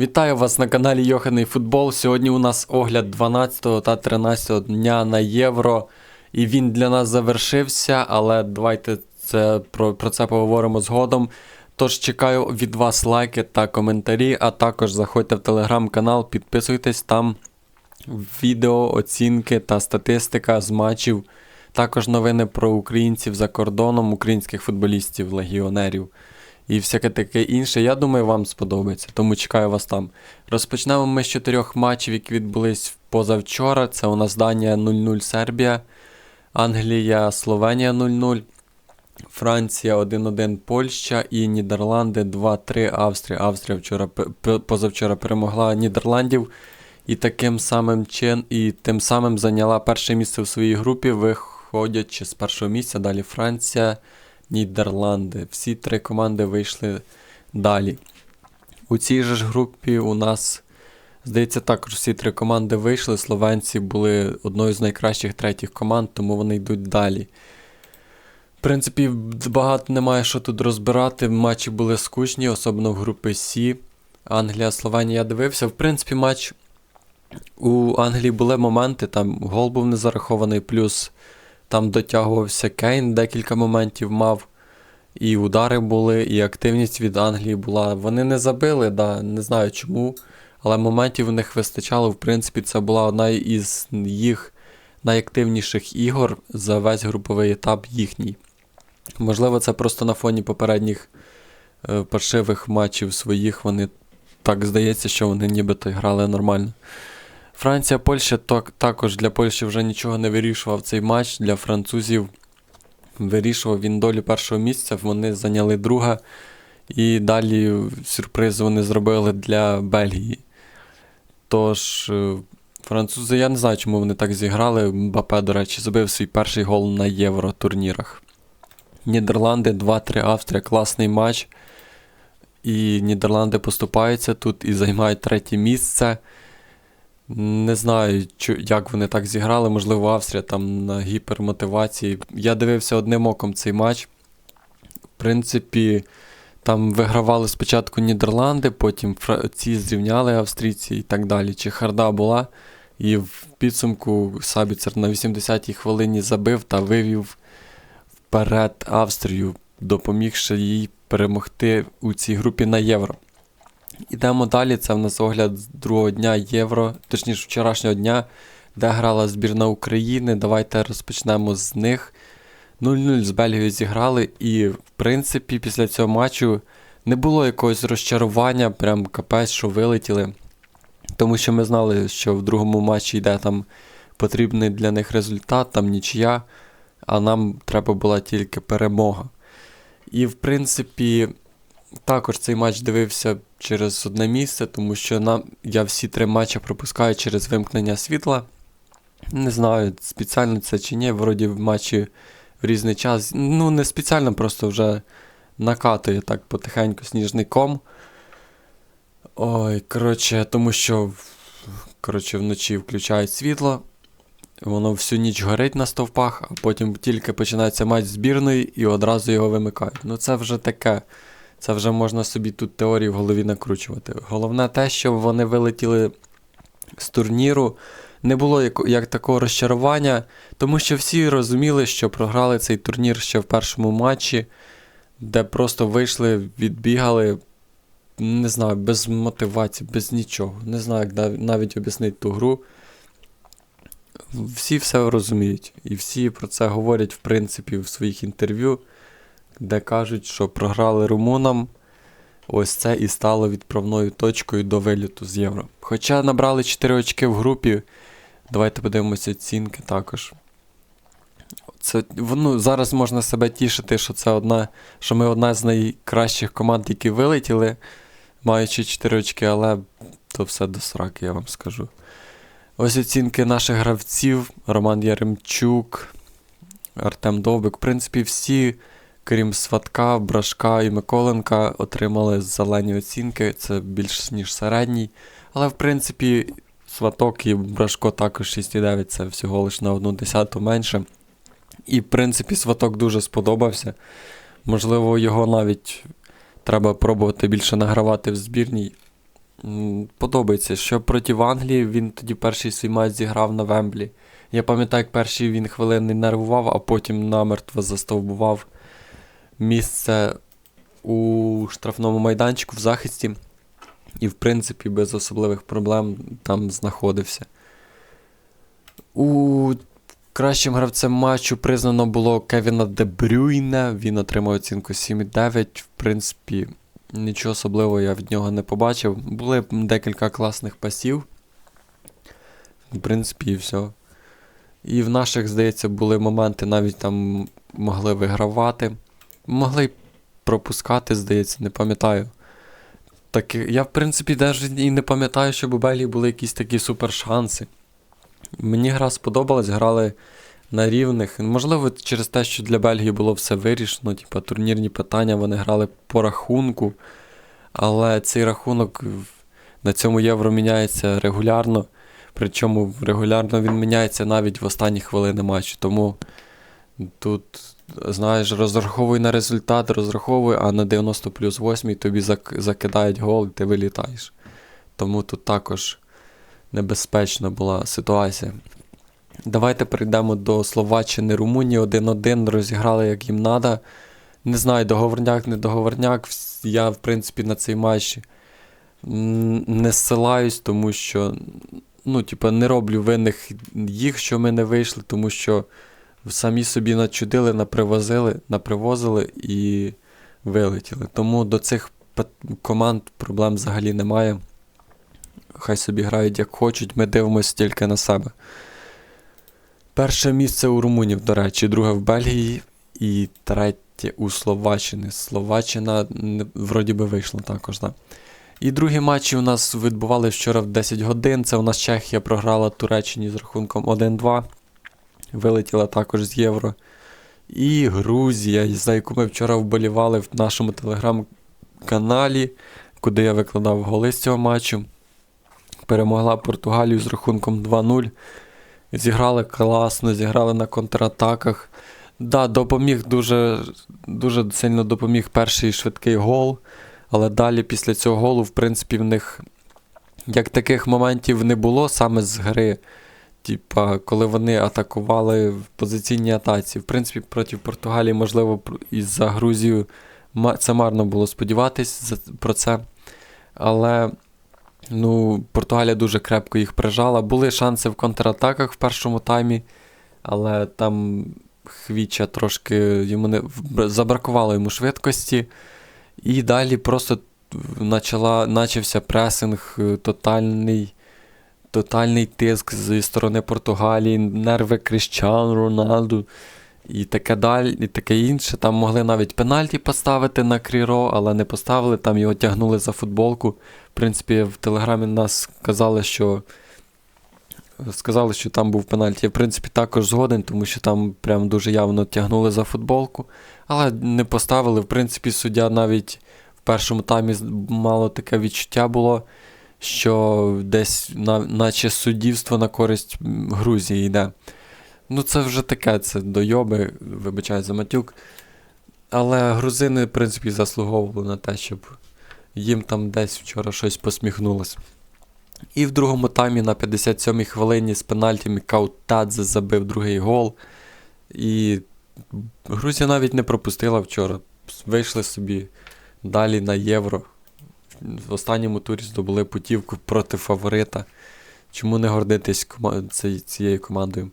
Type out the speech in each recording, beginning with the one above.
Вітаю вас на каналі Йоханий Футбол. Сьогодні у нас огляд 12 та 13 дня на євро. І він для нас завершився, але давайте це, про, про це поговоримо згодом. Тож чекаю від вас лайки та коментарі, а також заходьте в телеграм-канал, підписуйтесь там відео, оцінки та статистика з матчів. Також новини про українців за кордоном, українських футболістів, легіонерів і всяке таке інше. Я думаю, вам сподобається, тому чекаю вас там. Розпочнемо ми з чотирьох матчів, які відбулись позавчора. Це у нас Данія 0-0 Сербія, Англія, Словенія 0-0, Франція 1-1 Польща і Нідерланди 2-3 Австрія. Австрія вчора позавчора перемогла Нідерландів. І таким самим чин, і тим самим зайняла перше місце в своїй групі, виходячи з першого місця. Далі Франція, Нідерланди. Всі три команди вийшли далі. У цій же ж групі у нас, здається, також всі три команди вийшли. Словенці були одною з найкращих третіх команд, тому вони йдуть далі. В принципі, багато немає що тут розбирати. Матчі були скучні, особливо в групі Сі. Англія, Словенія дивився. В принципі, матч у Англії були моменти, там гол був не зарахований, плюс там дотягувався Кейн, декілька моментів мав. І удари були, і активність від Англії була. Вони не забили, да, не знаю чому, але моментів у них вистачало. В принципі, це була одна із їх найактивніших ігор за весь груповий етап їхній. Можливо, це просто на фоні попередніх е, паршивих матчів своїх. Вони так здається, що вони нібито грали нормально. Франція, Польща так, також для Польщі вже нічого не вирішував цей матч. Для французів вирішував він долю першого місця. Вони зайняли друге. І далі сюрприз вони зробили для Бельгії. Тож, е, французи, я не знаю, чому вони так зіграли. Мбапе, до речі, забив свій перший гол на євро турнірах. Нідерланди 2-3 Австрія, класний матч. І Нідерланди поступаються тут і займають третє місце. Не знаю, як вони так зіграли. Можливо, Австрія там на гіпермотивації. Я дивився одним оком цей матч. В принципі, там вигравали спочатку Нідерланди, потім ці зрівняли австрійці і так далі. Чехарда була. І в підсумку Сабіцер на 80-й хвилині забив та вивів вперед Австрію, допомігши їй перемогти у цій групі на євро. Ідемо далі. Це в нас огляд другого дня Євро, точніше вчорашнього дня, де грала збірна України. Давайте розпочнемо з них. 0-0 з Бельгією зіграли, і, в принципі, після цього матчу не було якогось розчарування, прям капець, що вилетіли. Тому що ми знали, що в другому матчі йде там потрібний для них результат, там нічия, а нам треба була тільки перемога. І, в принципі, також цей матч дивився через одне місце, тому що нам, я всі три матчі пропускаю через вимкнення світла. Не знаю, спеціально це чи ні, вроді в матчі в різний час. Ну, не спеціально, просто вже накатує так потихеньку сніжний ком. Ой, коротше, тому що коротше, вночі включають світло, воно всю ніч горить на стовпах, а потім тільки починається матч збірної і одразу його вимикають. Ну це вже таке. Це вже можна собі тут теорії в голові накручувати. Головне те, що вони вилетіли з турніру. Не було як, як такого розчарування, тому що всі розуміли, що програли цей турнір ще в першому матчі, де просто вийшли, відбігали, не знаю, без мотивації, без нічого. Не знаю, як нав- навіть об'яснити ту гру. Всі все розуміють. І всі про це говорять, в принципі, в своїх інтерв'ю де кажуть, що програли румунам. Ось це і стало відправною точкою до виліту з євро. Хоча набрали 4 очки в групі, давайте подивимося оцінки також. Це, ну, зараз можна себе тішити, що це одна, що ми одна з найкращих команд, які вилетіли, маючи 4 очки, але то все до сраки, я вам скажу. Ось оцінки наших гравців: Роман Яремчук, Артем Довбик. В принципі, всі крім Сватка, Брашка і Миколенка, отримали зелені оцінки, це більш ніж середній. Але в принципі, Сваток і Брашко також 6,9, це всього лише на одну десяту менше. І в принципі, Сваток дуже сподобався. Можливо, його навіть треба пробувати більше награвати в збірній. подобається, що проти Англії він тоді перший свій матч зіграв на Вемблі. Я пам'ятаю, як перші він хвилини нервував, а потім намертво застовбував місце у штрафному майданчику в захисті. І, в принципі, без особливих проблем там знаходився. У кращим гравцем матчу признано було Кевіна Дебрюйне. Він отримав оцінку 7,9. В принципі, нічого особливого я від нього не побачив. Були декілька класних пасів. В принципі, і все. І в наших, здається, були моменти, навіть там могли вигравати. Могли пропускати, здається, не пам'ятаю. Так, я, в принципі, навіть і не пам'ятаю, щоб у Бельгії були якісь такі супершанси. Мені гра сподобалась, грали на рівних. Можливо, через те, що для Бельгії було все вирішено, типу турнірні питання, вони грали по рахунку. Але цей рахунок на цьому євро міняється регулярно. Причому регулярно він міняється навіть в останні хвилини матчу. Тому тут, знаєш, розраховуй на результат, розраховуй, а на 90 плюс 8 тобі зак- закидають гол, і ти вилітаєш. Тому тут також небезпечна була ситуація. Давайте перейдемо до Словаччини, Румунії 1-1, розіграли як їм треба. Не знаю, договорняк, не договорняк. Я, в принципі, на цей матч не ссилаюсь, тому що ну, типу, не роблю винних їх, що ми не вийшли, тому що самі собі начудили, напривозили, напривозили і вилетіли. Тому до цих команд проблем взагалі немає. Хай собі грають як хочуть, ми дивимося тільки на себе. Перше місце у Румунів, до речі, друге в Бельгії і третє у Словаччини. Словаччина вроді би вийшла також, так. І другі матчі у нас відбували вчора в 10 годин. Це у нас Чехія програла Туреччині з рахунком 1-2. Вилетіла також з Євро. І Грузія, за яку ми вчора вболівали в нашому телеграм-каналі, куди я викладав голи з цього матчу. Перемогла Португалію з рахунком 2-0. Зіграли класно, зіграли на контратаках. Да, допоміг дуже, дуже сильно допоміг перший швидкий гол. Але далі після цього голу, в принципі, в них як таких моментів не було саме з гри. Типа, коли вони атакували в позиційній атаці. В принципі, проти Португалії, можливо, і за Грузію це марно було сподіватись про це. Але ну, Португалія дуже крепко їх прижала. Були шанси в контратаках в першому таймі, але там Хвіча трошки йому не забракувало йому швидкості. І далі просто начала, начався пресинг е, тотальний, тотальний тиск зі сторони Португалії, нерви Кріщану Роналду і таке далі, і таке інше. Там могли навіть пенальті поставити на Кріро, але не поставили, там його тягнули за футболку. В принципі, в телеграмі нас сказали, що. Сказали, що там був пенальті. Я, в принципі, також згоден, тому що там прям дуже явно тягнули за футболку. Але не поставили. В принципі, суддя навіть в першому таймі мало таке відчуття було, що десь на, наче суддівство на користь Грузії йде. Ну, це вже таке, це дойоби, вибачаю за матюк. Але грузини, в принципі, заслуговували на те, щоб їм там десь вчора щось посміхнулося. І в другому таймі на 57-й хвилині з пенальті Каутадзе забив другий гол. І Грузія навіть не пропустила вчора. Вийшли собі далі на євро. В останньому турі здобули путівку проти фаворита. Чому не гордитись цією командою?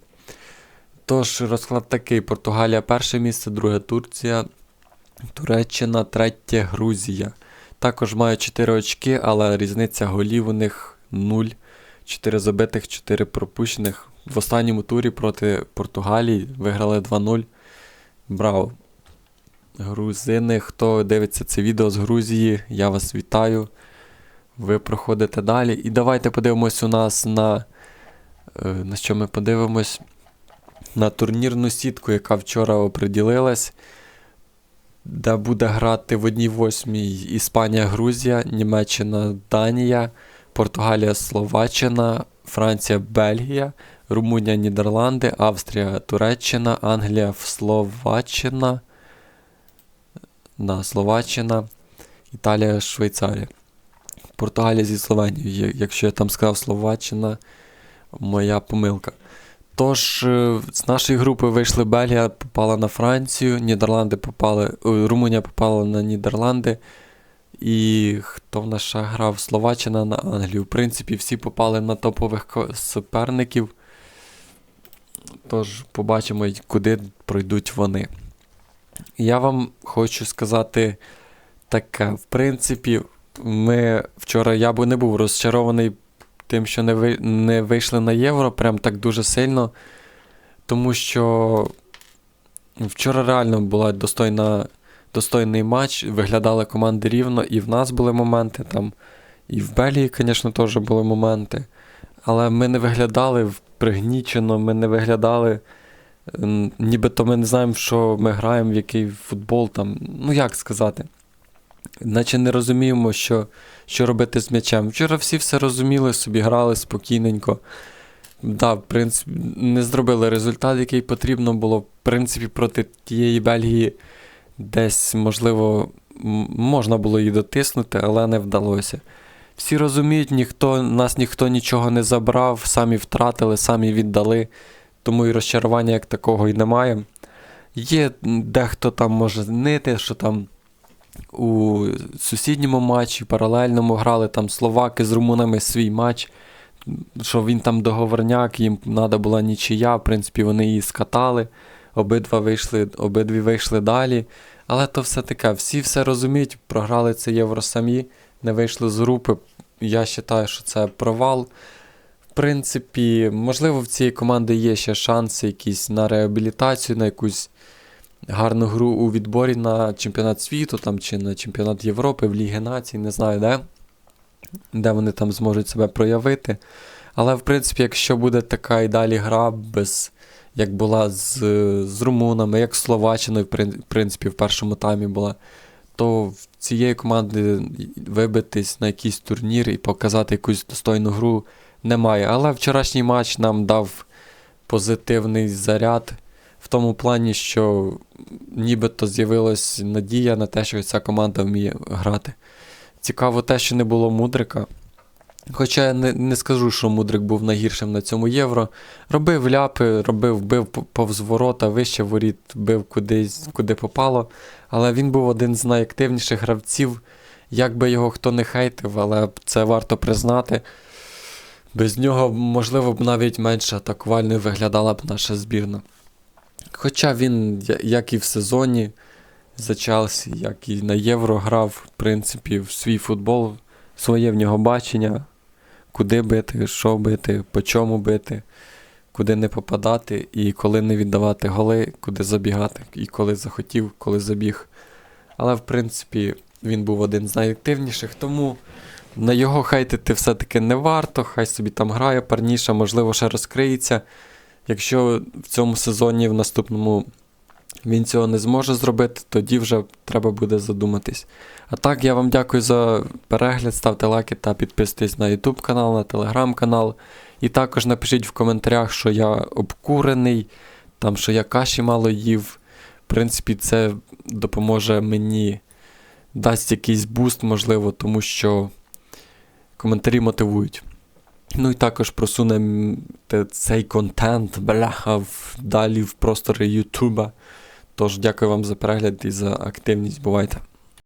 Тож, розклад такий: Португалія перше місце, друге Турція, Туреччина, третє Грузія. Також мають 4 очки, але різниця голів у них 0. 4 забитих, 4 пропущених. В останньому турі проти Португалії виграли 2-0. Браво! Грузини, хто дивиться це відео з Грузії, я вас вітаю. Ви проходите далі. І давайте подивимось у нас на. е, На що ми подивимось? На турнірну сітку, яка вчора оприділилась, де буде грати в одній восьмій Іспанія, Грузія, Німеччина, Данія, Португалія, Словаччина, Франція, Бельгія, Румунія, Нідерланди, Австрія, Туреччина, Англія, Словаччина. Да, Словаччина, Італія, Швейцарія. Португалія зі Словенією. Якщо я там сказав Словаччина, моя помилка. Тож, е, з нашої групи вийшли Бельгія, попала на Францію, Нідерланди попали, Румунія попала на Нідерланди. І хто в нас ще грав? Словаччина на Англію. В принципі, всі попали на топових суперників. Тож побачимо, куди пройдуть вони. Я вам хочу сказати таке. В принципі, ми вчора я би не був розчарований тим, що не, ви, не вийшли на євро, прям так дуже сильно. Тому що вчора реально була достойна, достойний матч, виглядали команди рівно, і в нас були моменти там, і в Белії, звісно, теж були моменти. Але ми не виглядали пригнічено, ми не виглядали. Нібито ми не знаємо, що ми граємо, в який футбол там. Ну як сказати. Наче не розуміємо, що, що робити з м'ячем. Вчора всі все розуміли, собі грали спокійненько. Да, в принципі, не зробили результат, який потрібно було. В принципі, проти тієї Бельгії десь, можливо, можна було її дотиснути, але не вдалося. Всі розуміють, ніхто, нас ніхто нічого не забрав, самі втратили, самі віддали, тому і розчарування як такого і немає. Є дехто там може нити, що там у сусідньому матчі, паралельному грали там словаки з румунами свій матч, що він там договорняк, їм треба була нічия, в принципі, вони її скатали, обидва вийшли, обидві вийшли далі. Але то все таке, всі все розуміють, програли це євро самі, не вийшли з групи. Я вважаю, що це провал. Принципі, можливо, в цієї команди є ще шанси якісь на реабілітацію, на якусь гарну гру у відборі на чемпіонат світу там, чи на чемпіонат Європи, в Лігі Націй, не знаю де, де вони там зможуть себе проявити. Але, в принципі, якщо буде така і далі гра, без, як була з, з румунами, як з Словаччиною, в принципі, в першому таймі була, то в цієї команди вибитись на якийсь турнір і показати якусь достойну гру немає. Але вчорашній матч нам дав позитивний заряд в тому плані, що нібито з'явилась надія на те, що ця команда вміє грати. Цікаво те, що не було мудрика. Хоча я не, не скажу, що Мудрик був найгіршим на цьому євро. Робив ляпи, робив, бив повз ворота, вище воріт, бив кудись, куди попало. Але він був один з найактивніших гравців. Як би його хто не хейтив, але це варто признати. Без нього, можливо, б навіть менше атакувальною виглядала б наша збірна. Хоча він, як і в сезоні за Челсі, як і на Євро грав, в принципі, в свій футбол, своє в нього бачення, куди бити, що бити, по чому бити, куди не попадати, і коли не віддавати голи, куди забігати, і коли захотів, коли забіг. Але, в принципі, він був один з найактивніших, тому на його хейтити все-таки не варто, хай собі там грає парніша, можливо, ще розкриється. Якщо в цьому сезоні, в наступному він цього не зможе зробити, тоді вже треба буде задуматись. А так, я вам дякую за перегляд, ставте лайки та підписуйтесь на YouTube канал, на Telegram канал. І також напишіть в коментарях, що я обкурений, там, що я каші мало їв. В принципі, це допоможе мені, дасть якийсь буст, можливо, тому що коментарі мотивують. Ну і також просунемо цей контент бляха далі в простори Ютуба. Тож дякую вам за перегляд і за активність. Бувайте!